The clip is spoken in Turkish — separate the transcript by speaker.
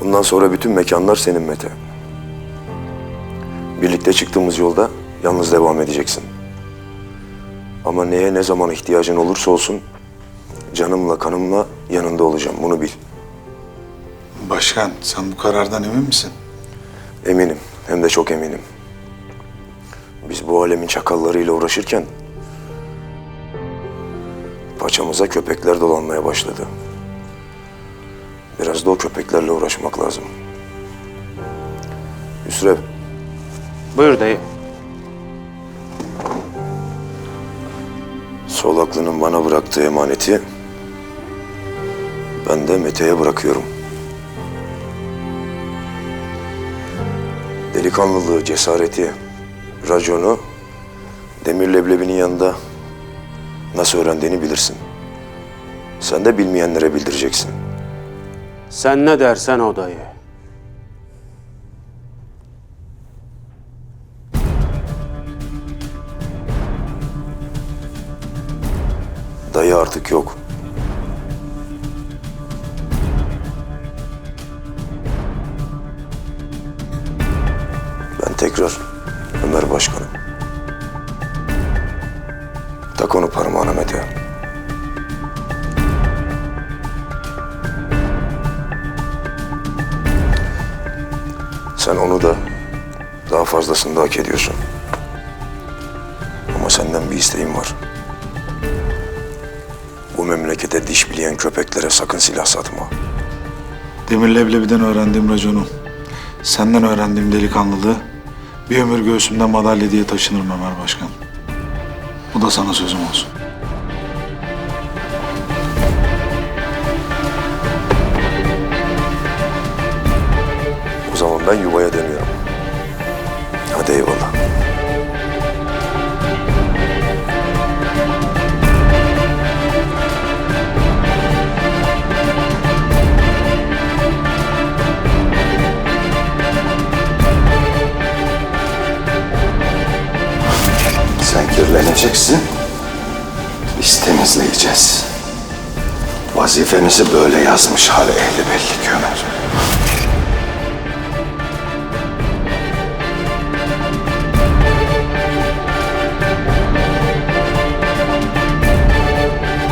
Speaker 1: Bundan sonra bütün mekanlar senin Mete. Birlikte çıktığımız yolda yalnız devam edeceksin. Ama neye ne zaman ihtiyacın olursa olsun canımla kanımla yanında olacağım. Bunu bil.
Speaker 2: Başkan sen bu karardan emin misin?
Speaker 1: Eminim. Hem de çok eminim. Biz bu alemin çakallarıyla uğraşırken paçamıza köpekler dolanmaya başladı. Biraz da o köpeklerle uğraşmak lazım. Hüsrev,
Speaker 3: Buyur dayı.
Speaker 1: sol aklının bana bıraktığı emaneti ben de Mete'ye bırakıyorum. Delikanlılığı, cesareti, raconu Demir Leblebi'nin yanında nasıl öğrendiğini bilirsin. Sen de bilmeyenlere bildireceksin.
Speaker 3: Sen ne dersen o dayı.
Speaker 1: Dayı artık yok. Ben tekrar Ömer Başkanım. Tak onu parmağına Mete. Sen onu da daha fazlasını da hak ediyorsun. Ama senden bir isteğim var. Bu memlekete diş bileyen köpeklere sakın silah satma.
Speaker 2: Demir Leblebi'den öğrendiğim raconu, senden öğrendiğim delikanlılığı bir ömür göğsümden madalya diye taşınırım Ömer Başkan. Bu da sana sözüm olsun.
Speaker 1: Ben yuvaya dönüyorum. Hadi eyvallah.
Speaker 4: Sen kirleneceksin. Biz temizleyeceğiz. Vazifemizi böyle yazmış hali ehli belli ki Ömer.